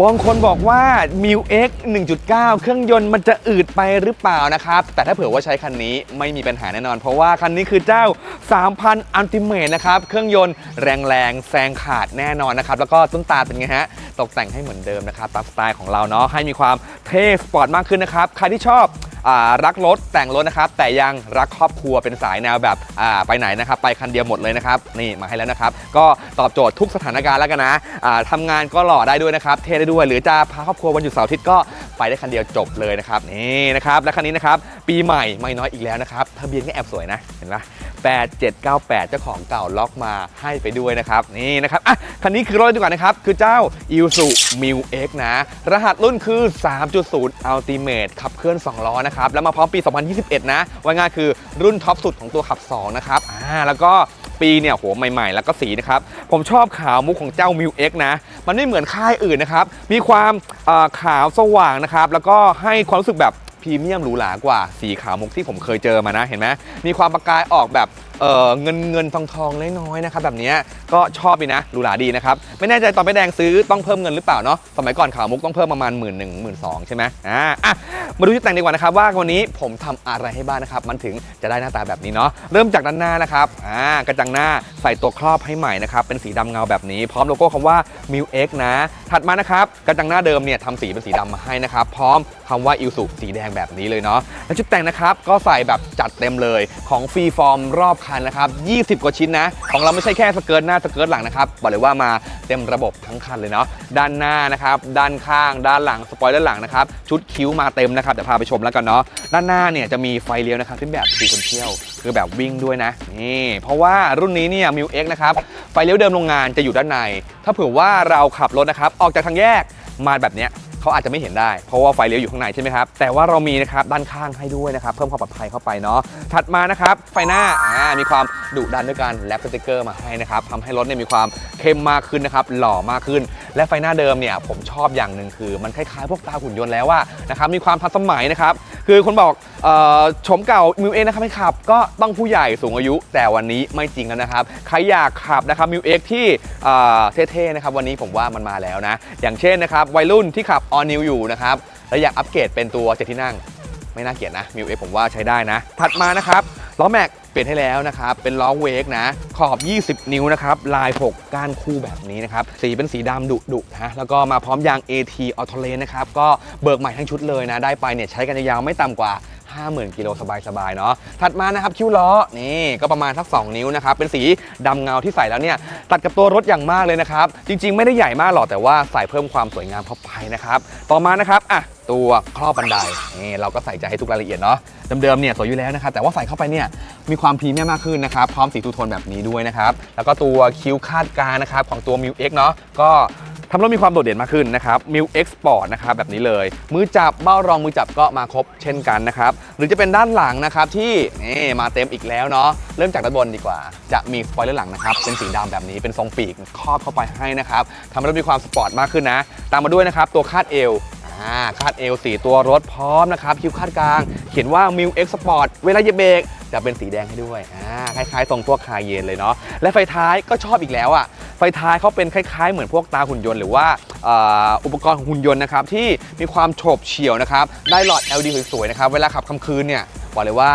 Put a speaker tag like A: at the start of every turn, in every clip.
A: บางคนบอกว่า m i u X 1.9 เครื่องยนต์มันจะอืดไปหรือเปล่านะครับ แต่ถ้าเผื่อว่าใช้คันนี้ไม่มีปัญหาแน่นอน เพราะว่าคันนี้คือเจ้า 3,000 Ultimate นะครับ เครื่องยนต์แรงแรงแซงขาดแน่นอนนะครับ แล้วก็ต้นตาเป็นไงฮะ ตกแต่งให้เหมือนเดิมนะครับตามสไตล์ของเราเนาะให้มีความเท่สปอร์ตมากขึ้นนะครับ ใครที่ชอบ รักรถแต่งรถนะครับ แต่ยังรักครอบครัวเป็นสายแนวแบบไปไหนนะครับ ไปคันเดียวหมดเลยนะครับ นี่มาให้แล้วนะครับ ก็ตอบโจทย์ทุกสถานการณ์แล้วกันนะทำงานก็หล่อได้ด้วยนะครับ เท่ได้ด้วย หรือจะพาครอบครัววันหยุดเสาร์อาทิตย์ก็ไปได้คันเดียวจบเลยนะครับนี่นะครับและคันนี้นะครับปีใหม่ไม่น้อยอีกแล้วนะครับทะเบียนก็แอบสวยนะเห็นไหม 8798 เจ้าของเก่าล็อกมาให้ไปด้วยนะครับ นี่นะครับอะคันนี้คือรถดีกว่านะครับ คือเจ้า i s u m i l X นะ รหัสรุ่นคือ 3.0 Ultimate ขับเคลื่อน 2 ล้อนะครับ แล้วมาพร้อมปี 2021 นะว่าง่ายคือรุ่นท็อปสุดของตัวขับ 2 นะครับอ่าแล้วก็ปีเนี่ยโหใหม่ ๆ แล้วก็สีนะครับ ผมชอบขาวมุกของเจ้า m i l X นะ มันไม่เหมือนค่ายอื่นนะครับ มีความอ่อขาวสว่างนะครับ แล้วก็ให้ความรู้สึกแบบ พรีเมียมหรูหรากว่าสีขาวมุกที่ผมเคยเจอมานะเห็นไหมมีความประกายออกแบบเอ่อเงินเงินทองทองน้อยๆนะครับแบบนี้ก็ชอบดีนะหรูหราดีนะครับไม่แน่ใจตอนไปแดงซื้อต้องเพิ่มเงินหรือเปล่าเนาะสมัยก่อนขาวมุกต้องเพิ่มประมาณหมื่นหนึ่งหมื่นสองใช่ไหมอ่าอะ มาดูชุดแต่งดีกว่านะครับว่าวันนี้ผมทำอะไรให้บ้างนะครับ มันถึงจะได้หน้าตาแบบนี้เนาะเริ่มจากด้านหน้านะครับอ่ากระจังหน้าใส่ตัวครอบให้ใหม่นะครับเป็นสีดำเงาแบบนี้ พร้อมโลโก้คำว่า m i l X นะ ถัดมานะครับกระจังหน้าเดิมเนี่ยทำสีเป็นสีดำมาให้นะครับ พร้อมคำว่าอิ s u สีแดงแบบนี้เลยเนาะและชุดแต่งนะครับก็ใส่แบบจัดเต็มเลยของฟรีฟอร์มรอบคันนะครับ 20 กว่าชิ้นนะ ของเราไม่ใช่แค่สเกิร์ตหน้าสเกิร์ตหลังนะครับบอกเลยว่ามาเต็มระบบทั้งคันเลยเนาะด้านหน้านะครับด้านข้าง ด้านหลังสปอยเลอร์หลังนะครับชุดคิ้วมาเต็มนะครับเดี๋ยวพาไปชมแล้วกันเนาะด้านหน้าเนี่ยจะมีไฟเลี้ยวนะครับที่แบบสีคนเที่ยว คือแบบวิ่งด้วยนะนี่เพราะว่ารุ่นนี้เนี่ยมิวเอ็กนะครับไฟเลี้ยวเดิมโรงงานจะอยู่ด้านใน ถ้าเผื่อว่าเราขับรถนะครับออกจากทางแยกมาแบบเนี้ย เขาอาจจะไม่เห็นได้ เพราะว่าไฟเลี้ยวอยู่ข้างในใช่ไหมครับ แต่ว่าเรามีนะครับด้านข้างให้ด้วยนะครับ เพิ่มความปลอดภัยเข้าไปเนาะ ถัดมานะครับ ไฟหน้า อ่า มีความดุดันด้วยการแรปสติกเกอร์มาให้นะครับทำให้รถเนี่ยมีความเข้มมากขึ้นนะครับ หล่อมากขึ้น และไฟหน้าเดิมเนี่ยผมชอบอย่างหนึ่งคือ มันคล้ายๆ พวกตาหุ่นยนต์แล้วว่านะครับ มีความทันสมัยนะครับ คือคนบอกออชมเก่ามิวเอ็กนะครับไม่ขับ ก็ต้องผู้ใหญ่สูงอายุ แต่วันนี้ไม่จริงแล้วนะครับ ใครอยากขับนะครับมิวเอ็กที่เอ่อเท่ๆนะครับวันนี้ผมว่ามันมาแล้วนะ อย่างเช่นนะครับวัยรุ่นที่ขับออนิวอยู่นะครับแล้วอยากอัปเกรดเป็นตัวเจ็ดที่นั่ง ไม่น่าเกลียดนะมิวเอ็กผมว่าใช้ได้นะ ถัดมานะครับ ล้อแม็กเปลี่ยนให้แล้วนะครับ เป็นล้อเวกนะ ขอบ 20 นิ้วนะครับ ลาย 6 ก้านคู่แบบนี้นะครับ สีเป็นสีดำดุดุนะ แล้วก็มาพร้อมยาง AT Auto l a n นะครับ ก็เบิกใหม่ทั้งชุดเลยนะ ได้ไปเนี่ยใช้กันยาวๆไม่ต่ำกว่า 50,000 กิโลสบายๆ เนาะ ถัดมานะครับคิ้วล้อ นี่ก็ประมาณสัก 2 นิ้วนะครับ เป็นสีดำเงาที่ใส่แล้วเนี่ย ตัดกับตัวรถอย่างมากเลยนะครับ จริง ๆ ไม่ได้ใหญ่มากหรอกแต่ว่าใส่เพิ่มความสวยงามเข้าไปนะครับ ต่อมานะครับ อะ ตัวครอบบันไดนี่เราก็ใส่ใจให้ทุกรายละเอียดเนาะเดิมๆเนี่ยสวยอยู่แล้วนะครับแต่ว่าใส่เข้าไปเนี่ยมีความพรีเมียมมากขึ้นนะครับพร้อมสีทูโทนแบบนี้ด้วยนะครับแล้วก็ตัวคิ้วคาดกางนะครับของตัว m ิ u X เนาะก็ทำให้รถมีความโดดเด่นมากขึ้นนะครับ m ิ u X Sport นะครับแบบนี้เลย มือจับเบ้ารองมือจับก็มาครบเช่นกันนะครับหรือจะเป็นด้านหลังนะครับที่นี่มาเต็มอีกแล้วเนาะเริ่มจากด้านบนดีกว่า จะมีสปอยเลอร์หลังนะครับเป็นสีดำแบบนี้เป็นทรงปีกครอบเข้าไปให้นะครับทำให้รถมีความสปอร์ตมากขึ้นนะ ตามมาด้วยนะครับตัวคาดเอว อ่าคาดเอวสีตัวรถพร้อมนะครับคิ้วคาดกลาง เขียนว่า m i l X Sport เวลาเหยียบเบรกจะเป็นสีแดงให้ด้วยอ่าคล้ายๆทรงพวกคาเยนเลยเนาะและไฟท้ายก็ชอบอีกแล้วอะไฟท้ายเขาเป็นคล้าย ๆ เหมือนพวกตาหุ่นยนต์หรือว่าอ,อุปกรณ์ของหุ่นยนต์นะครับที่มีความโฉบเฉี่ยวนะครับได้หลอด LED สวยๆนะครับเวลาขับค่ำคืนเนี่ยบอกเลยว่า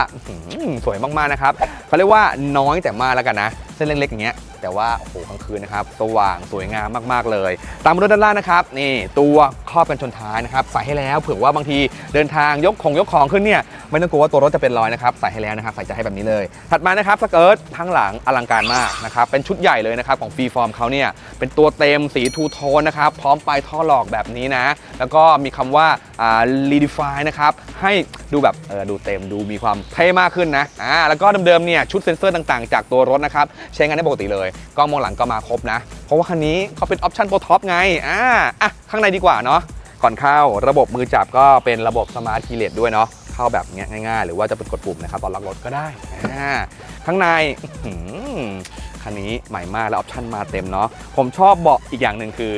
A: สวยมากๆนะครับเขาเรียกว่าน้อยแต่มากแล้วกันนะ เส้นเล็กๆอย่างเงี้ยแต่ว่าโอ้โหกลางคืนนะครับสว่างสวยงามมากๆเลย ตามมาด้วยด้านล่างนะครับนี่ตัวครอบกันชนท้ายนะครับใส่ให้แล้วเผื่อว่าบางทีเดินทางยกของยกของขึ้นเนี่ยไม่ต้องกลัวว่าตัวรถจะเป็นรอยนะครับใส่ให้แล้วนะครับใส่ใจให้แบบนี้เลย ถัดมานะครับสเกิร์ตทั้งหลังอลังการมากนะครับเป็นชุดใหญ่เลยนะครับของฟรีฟอร์มเขาเนี่ยเป็นตัวเต็มสีทูโทนนะครับพร้อมปลายท่อหลอกแบบนี้นะ แล้วก็มีคำว่าอ่า redefine นะครับให้ดูแบบเออดูเต็มดูมีความเท่มากขึ้นนะอ่าแล้วก็เดิมๆเนี่ยชุดเซ็นเซอร์ต่างๆ จากตัวรถนะครับใช้งานได้ปกติเลยกล้องมองหลังก็มาครบนะ เพราะว่าคันนี้เขาเป็นออปชั่นโปรท็อปไงอ่าอะข้างในดีกว่าเนาะก่อนเข้าระบบมือจับก็เป็นระบบสมาร์ทคีย์เลสด้วยเนาะเข้าแบบงี้ง่ายๆ หรือว่าจะเป็นกดปุ่มนะครับตอนล็อกรถก็ได้อ่าข้างในคันนี้ใหม่มากแล้วออปชั่นมาเต็มเนาะผมชอบเบาะอีกอย่างหนึ่งคือ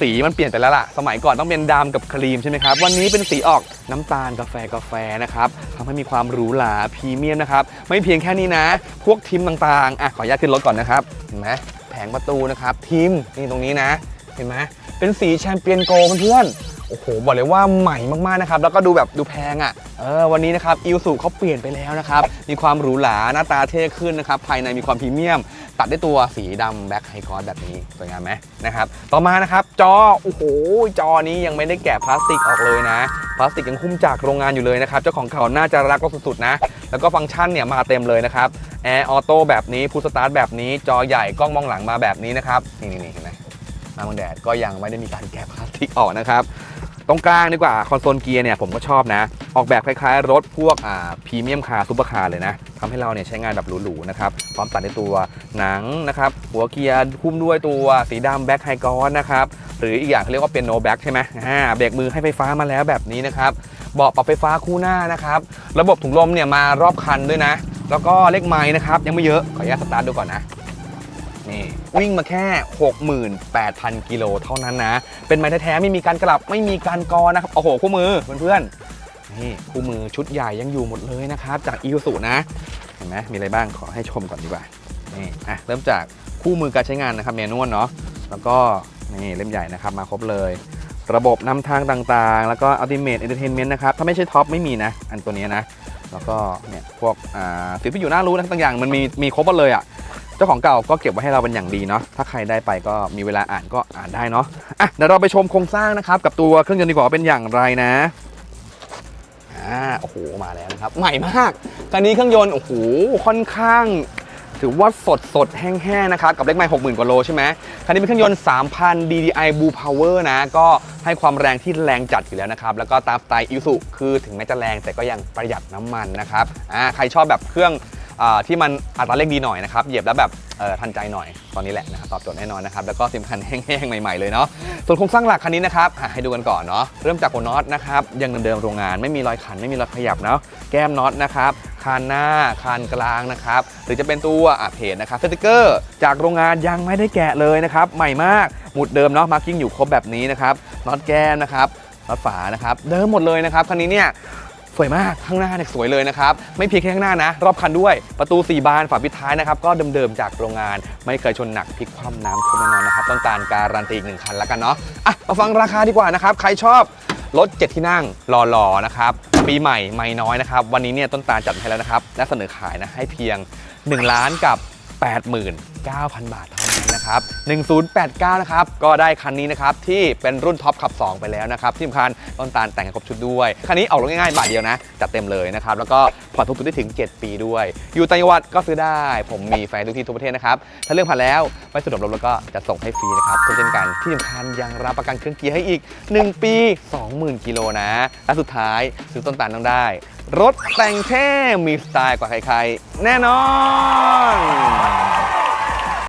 A: สีมันเปลี่ยนไปแล้วล่ะ สมัยก่อนต้องเป็นดำกับครีมใช่ไหมครับ วันนี้เป็นสีออกน้ำตาลกาแฟกาแฟนะครับ ให้มีความหรูหราพรีเมียมนะครับ ไม่เพียงแค่นี้นะ พวกทิมต่างๆอะขออนุญาตขึ้นรถก่อนนะครับเห็นไหมแผงประตูนะครับทิมนี่ตรงนี้นะ เห็นไหมเป็นสีแชมเปี้ยนโกลเพื่อนโอ้โหบอกเลยว่าใหม่มากๆนะครับแล้วก็ดูแบบดูแพงอะเออวันนี้นะครับอิลสุเขาเปลี่ยนไปแล้วนะครับมีความหรูหราหน้าตาเท่ขึ้นนะครับภายในมีความพรีเมียม ตัดด้วยตัวสีดำแบ็คไฮกอสแบบนี้สวยงามไหมนะครับต่อมานะครับจอโอ้โหจอนี้ยังไม่ได้แกะพลาสติกออกเลยนะพลาสติกยังคุ้มจากโรงงานอยู่เลยนะครับเจ้าของเขาน่าจะรักก็สุดๆนะ แล้วก็ฟังก์ชันเนี่ยมาเต็มเลยนะครับแอร์ออโต้แบบนี้พูสตาร์ทแบบนี้จอใหญ่กล้องมองหลังมาแบบนี้นะครับนี่นี่ๆเห็นไหมมาบางแดดก็ยังไม่ได้มีการแกะพลาสติกออกนะครับ ตรงกลางดีกว่าคอนโซลเกียร์เนี่ยผมก็ชอบนะ ออกแบบคล้ายๆ รถพวกอ่าพรีเมียมคาร์ซูเปอร์คาร์เลยนะทำให้เราเนี่ยใช้งานแบบหรูๆนะครับพร้อมตัดในตัวหนังนะครับหัวเกียร์หุ้มด้วยตัวสีดำแบ็คไฮกอนนะครับหรืออีกอย่างเขาเรียกว่าเป็นโนแบ็คใช่ไหมอ่าเบรกมือให้ไฟฟ้ามาแล้วแบบนี้นะครับเบาะปรับไฟฟ้าคู่หน้านะครับระบบถุงลมเนี่ยมารอบคันด้วยนะ แล้วก็เลขไม้นะครับยังไม่เยอะขออนุญาตสตาร์ทดูก่อนนะ นี่วิ่งมาแค่ 68,000 กิโลเท่านั้นนะ เป็นไม้แท้ๆไม่มีการกลับไม่มีการกอนะครับ โอ้โห คู่มือเพื่อนๆนี่คู่มือชุดใหญ่ยังอยู่หมดเลยนะครับ จากอี u สุนะ เห็นไหมมีอะไรบ้างขอให้ชมก่อนดีกว่านี่อะเริ่มจากคู่มือการใช้งานนะครับเมนวลเนาะแล้วก็นี่เล่มใหญ่นะครับมาครบเลยระบบนำทางต่างๆ แล้วก็ Ultimate Entertainment นะครับ ถ้าไม่ใช่ท็อปไม่มีนะ อันตัวนี้นะ แล้วก็เนี่ยพวกอ่าสิ่งที่อยู่น่ารู้นะต่างอย่างมันมีมีครบหมดเลยอะ เจ้าของเก่าก็เก็บไว้ให้เราเป็นอย่างดีเนาะถ้าใครได้ไปก็มีเวลาอ่านก็อ่านได้เนาะอะเดี๋ยวเราไปชมโครงสร้างนะครับ กับตัวเครื่องยนต์ดีกว่าเป็นอย่างไรนะอ่าโอ้โหมาแล้วนะครับ ใหม่มากคันนี้เครื่องยนต์โอ้โหค่อนข้างถือว่าสดสดแห้งๆนะครับ กับเลขไมล์60,000กว่าโลใช่ไหมคันนี้เป็นเครื่องยนต์ 3,000 DDI Blue Power นะ ก็ให้ความแรงที่แรงจัดอยู่แล้วนะครับ แล้วก็ตามสไตล์อิสุคือถึงแม้จะแรงแต่ก็ยังประหยัดน้ำมันนะครับอ่าใครชอบแบบเครื่อง ที่มันอัตราเร่งดีหน่อยนะครับ เหยียบแล้วแบบทันใจหน่อย ตอนนี้แหละนะครับตอบโจทย์แน่นอนนะครับ แล้วก็สำคัญแห้งๆ ใหม่ๆ เลยเนาะ ส่วนโครงสร้างหลักคันนี้นะครับให้ดูกันก่อนเนาะ เริ่มจากหัวน็อตนะครับ ยังเดิมๆ โรงงาน ไม่มีรอยขัน ไม่มีรอยขยับเนาะ แก้มน็อตนะครับคานหน้าคานกลางนะครับ หรือจะเป็นตัวอะเพจนะครับสติกเกอร์ จากโรงงานยังไม่ได้แกะเลยนะครับ ใหม่มาก หมุดเดิมเนาะ มาร์กิ้งอยู่ครบแบบนี้นะครับ น็อตแก้มนะครับน็อตฝานะครับ เดิมหมดเลยนะครับ คันนี้เนี่ย สวยมากข้างหน้าเนี่ยสวยเลยนะครับ ไม่เพียงแค่ข้างหน้านะ รอบคันด้วยประตู 4 บานฝาปิดท้ายนะครับ ก็เดิมๆจากโรงงาน ไม่เคยชนหนักพลิกคว่ำน้ำท่วมแน่นอนนะครับ ต้องการการันตีอีกหนึ่งคันแล้วกันเนาะอะมาฟังราคาดีกว่านะครับ ใครชอบรถ 7 ที่นั่งหล่อๆนะครับปีใหม่ไม่น้อยนะครับ วันนี้เนี่ยต้นตาลจัดให้แล้วนะครับและเสนอขายนะให้เพียง1ล้านกับ89,000 บาทเท่า นั้นะครับ1089 นะครับ ก็ได้คันนี้นะครับ ที่เป็นรุ่นท็อปขับ 2 ไปแล้วนะครับ ที่สำคัญต้นตาลแต่งให้ครบชุดด้วย คันนี้ออกรถง่ายๆ บาทเดียวนะ จัดเต็มเลยนะครับ แล้วก็ผ่อนทุกปีได้ถึง 7 ปีด้วย อยู่ต่างจังหวัดก็ซื้อได้ ผมมีแฟนทุกที่ทุกประเทศนะครับ ถ้าเรื่องผ่านแล้วไม่สะดวกรบแล้วก็จะส่งให้ฟรีนะครับเช่นกันที่สำคัญยังรับประกันเครื่องเกียร์ให้อีก 1 ปี 20,000กิโลนะและสุดท้ายซื้อต้นตาลต้องได้ รถแต่งเท่มีสไตล์กว่าใครๆ แน่นอน